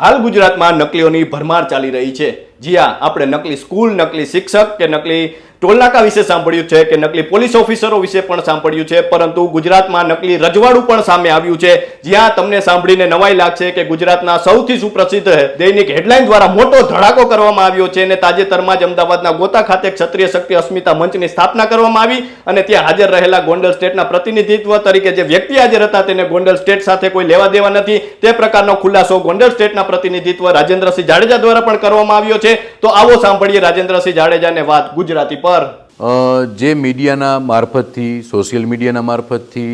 હાલ ગુજરાતમાં નકલીઓની ભરમાર ચાલી રહી છે. જી હા, આપણે નકલી સ્કૂલ, નકલી શિક્ષક કે નકલી ટોલનાકા વિશે સાંભળ્યું છે કે નકલી પોલીસ ઓફિસરો વિશે પણ સાંભળ્યું છે, પરંતુ ગુજરાતમાં નકલી રજવાડું પણ સામે આવ્યું છે. જ્યાં તમને સાંભળીને નવાઈ લાગશે કે ગુજરાતના સૌથી સુપ્રસિદ્ધ દૈનિક હેડલાઇન દ્વારા મોટો ધડાકો કરવામાં આવ્યો છે અને તાજેતરમાં જ અમદાવાદના ગોતા ખાતે ક્ષત્રિય શક્તિ અસ્મિતા મંચની સ્થાપના કરવામાં આવી અને ત્યાં હાજર રહેલા ગોંડલ સ્ટેટના પ્રતિનિધિત્વ તરીકે જે વ્યક્તિ હાજર હતા તેને ગોંડલ સ્ટેટ સાથે કોઈ લેવા દેવા નથી. તે પ્રકારનો ખુલાસો ગોંડલ સ્ટેટના પ્રતિનિધિત્વ રાજેન્દ્રસિંહ જાડેજા દ્વારા પણ કરવામાં આવ્યો છે. તો આવો સાંભળીએ રાજેન્દ્રસિંહ જાડેજાને વાત ગુજરાતી પર અ, જે મીડિયાના મારફતથી સોશિયલ મીડિયાના મારફતથી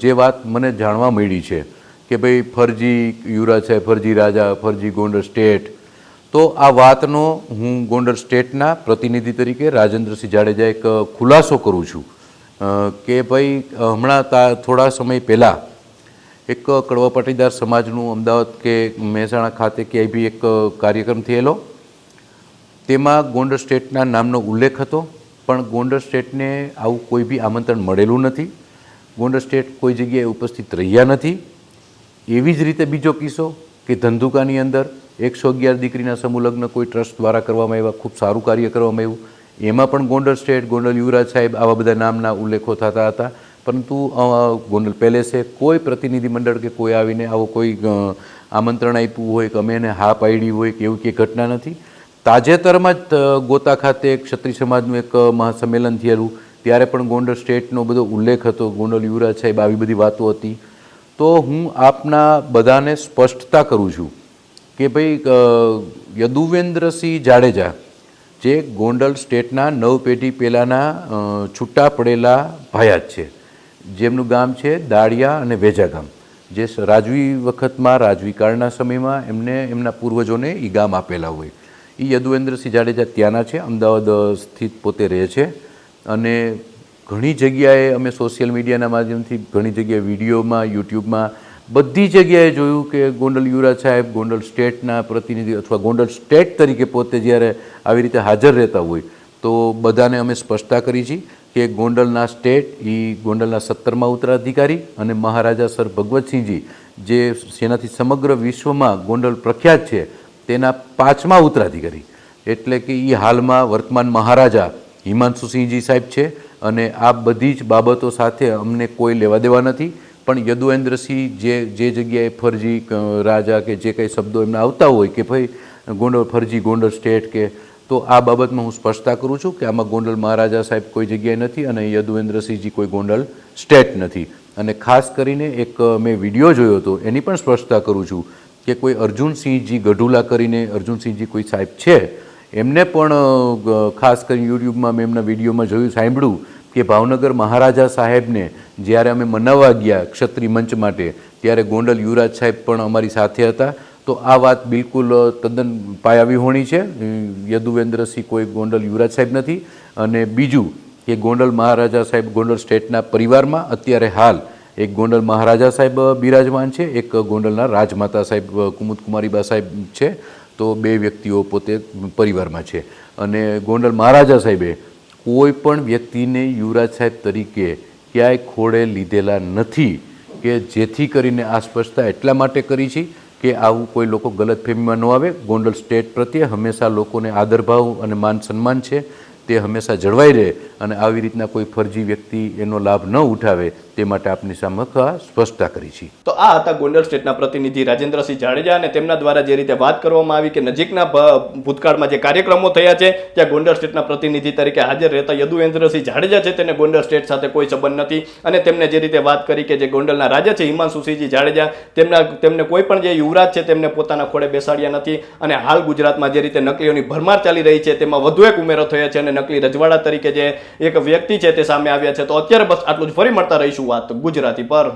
જે વાત મને જાણવા મળી છે કે ભાઈ ફરજી યુવરાજ સાહેબ ફરજી રાજા ફરજી ગોંડલ સ્ટેટ તો આ વાતનો હું ગોંડલ સ્ટેટના પ્રતિનિધિ તરીકે રાજેન્દ્રસિંહ જાડેજા એક ખુલાસો કરું છું. કે ભાઈ હમણાં તા થોડા સમય પહેલાં એક કડવા પાટીદાર સમાજનું અમદાવાદ કે મહેસાણા ખાતે ક્યાંય બી એક કાર્યક્રમ થયેલો તેમાં ગોંડલ સ્ટેટના નામનો ઉલ્લેખ હતો, પણ ગોંડલ સ્ટેટને આવું કોઈ બી આમંત્રણ મળેલું નથી. ગોંડલ સ્ટેટ કોઈ જગ્યાએ ઉપસ્થિત રહ્યા નથી. એવી જ રીતે બીજો કિસ્સો કે ધંધુકાની અંદર એકસો અગિયાર દીકરીના સમૂહલગ્ન કોઈ ટ્રસ્ટ દ્વારા કરવામાં આવ્યા, ખૂબ સારું કાર્ય કરવામાં આવ્યું. એમાં પણ ગોંડલ સ્ટેટ, ગોંડલ યુવરાજ સાહેબ આવા બધા નામના ઉલ્લેખો થતા હતા. પરંતુ ગોંડલ પેલેસે કોઈ પ્રતિનિધિમંડળ કે કોઈ આવીને આવો કોઈ આમંત્રણ આપ્યું હોય કે અમે એને હા પાડી હોય કે એવું કે ઘટના નથી. તાજેતરમાં જ ગોતા ખાતે ક્ષત્રિય સમાજનું એક મહાસંમેલન થયેલું. ત્યારે પણ ગોંડલ સ્ટેટનો બધો ઉલ્લેખ હતો. ગોંડલ યુવરાજ સાહેબ આવી બધી વાતો હતી. તો હું આપના બધાને સ્પષ્ટતા કરું છું કે ભાઈ યદુવેન્દ્રસિંહ જાડેજા, જે ગોંડલ સ્ટેટના નવ પેઢી પહેલાંના છૂટા પડેલા ભાયા છે. જેમનું ગામ છે દાળિયા અને વેજા ગામ. જે રાજવી વખતમાં, રાજવી કાળના સમયમાં એમને, એમના પૂર્વજોને એ ગામ આપેલા હોય. એ યદુવેન્દ્રસિંહ જાડેજા ત્યાંના છે, અમદાવાદ સ્થિત પોતે રહે છે. અને ઘણી જગ્યાએ અમે સોશિયલ મીડિયાના માધ્યમથી ઘણી જગ્યાએ વિડીયોમાં, યુટ્યુબમાં બધી જગ્યાએ જોયું કે ગોંડલ યુવરાજ સાહેબ ગોંડલ સ્ટેટના પ્રતિનિધિ અથવા ગોંડલ સ્ટેટ તરીકે પોતે જ્યારે આવી રીતે હાજર રહેતા હોય, તો બધાને અમે સ્પષ્ટતા કરી છે કે ગોંડલના સ્ટેટ એ ગોંડલના સત્તરમાં ઉત્તરાધિકારી અને મહારાજા સર ભગવતસિંહજી, જે જેનાથી સમગ્ર વિશ્વમાં ગોંડલ પ્રખ્યાત છે તેના પાંચમા ઉત્તરાધિકારી. એટલે કે એ હાલમાં વર્તમાન મહારાજા હિમાંશુસિંહજી સાહેબ છે અને આ બધી જ બાબતો સાથે અમને કોઈ લેવા દેવા નથી. પણ યદુવેન્દ્રસિંહ જે જે જગ્યાએ ફરજી રાજા કે જે કંઈ શબ્દો એમને આવતા હોય કે ભાઈ ગોંડલ, ફરજી ગોંડલ સ્ટેટ કે, તો આ બાબતમાં હું સ્પષ્ટતા કરું છું કે આમાં ગોંડલ મહારાજા સાહેબ કોઈ જગ્યાએ નથી અને યદુવેન્દ્રસિંહજી કોઈ ગોંડલ સ્ટેટ નથી. અને ખાસ કરીને એક મેં વીડિયો જોયો હતો, એની પણ સ્પષ્ટતા કરું છું કે કોઈ અર્જુનસિંહજી ગઢુલા કરીને અર્જુનસિંહજી કોઈ સાહેબ છે? એમને પણ ખાસ કરીને યુટ્યુબમાં મેં એમના વિડીયોમાં જોયું, સાંભળ્યું કે ભાવનગર મહારાજા સાહેબને જ્યારે અમે મનાવવા ગયા ક્ષત્રિય મંચ માટે, ત્યારે ગોંડલ યુવરાજ સાહેબ પણ અમારી સાથે હતા. તો આ વાત બિલકુલ તદ્દન પાયાવી હોણી છે યદુવેન્દ્રસિંહ કોઈ ગોંડલ યુવરાજ સાહેબ નથી. અને બીજું કે ગોંડલ મહારાજા સાહેબ ગોંડલ સ્ટેટના પરિવારમાં અત્યારે હાલ એક ગોંડલ મહારાજા સાહેબ બિરાજમાન છે, એક ગોંડલના રાજમાતા સાહેબ કુમુદ કુમારીબા સાહેબ છે, તો બે વ્યક્તિઓ પોતે પરિવારમાં છે. અને ગોંડલ મહારાજા સાહેબે કોઈ પણ વ્યક્તિને યુવરાજ સાહેબ તરીકે ક્યાંય ખોળે લીધેલા નથી કે જેથી કરીને આ સ્પષ્ટતા એટલા માટે કરી છે કે આવું કોઈ લોકો ગલતફહેમીમાં ન આવે. ગોંડલ સ્ટેટ પ્રત્યે હંમેશા લોકોને આદરભાવ અને માન સન્માન છે. તે હંમેશા જળવાઈ રહે અને આવી રીતના કોઈ ફરજી વ્યક્તિ એનો લાભ ન ઉઠાવે તે માટે આપની સમક્ષ સ્પષ્ટતા કરી છે. તો આ હતા ગોંડલ સ્ટેટના પ્રતિનિધિ રાજેન્દ્રસિંહ જાડેજા અને તેમના દ્વારા જે રીતે વાત કરવામાં આવી કે નજીકના ભૂતકાળમાં જે કાર્યક્રમો થયા છે, ત્યાં ગોંડલ સ્ટેટના પ્રતિનિધિ તરીકે હાજર રહેતા યદુવેન્દ્રસિંહ જાડેજા છે, તેને ગોંડલ સ્ટેટ સાથે કોઈ સંબંધ નથી. અને તેમને જે રીતે વાત કરી કે જે ગોંડલના રાજા છે હિમાંશુસિંહજી જાડેજા, તેમના, તેમને કોઈ પણ જે યુવરાજ છે, તેમને પોતાના ખોળે બેસાડ્યા નથી. અને હાલ ગુજરાતમાં જે રીતે નકલીઓની ભરમાર ચાલી રહી છે, તેમાં વધુ એક ઉમેરો થયો છે અને નકલી રજવાડા તરીકે જે એક વ્યક્તિ છે, તે સામે આવ્યા છે. તો અત્યારે બસ આટલું જ. ફરી મળતા રહીશું. વાત ગુજરાતી પર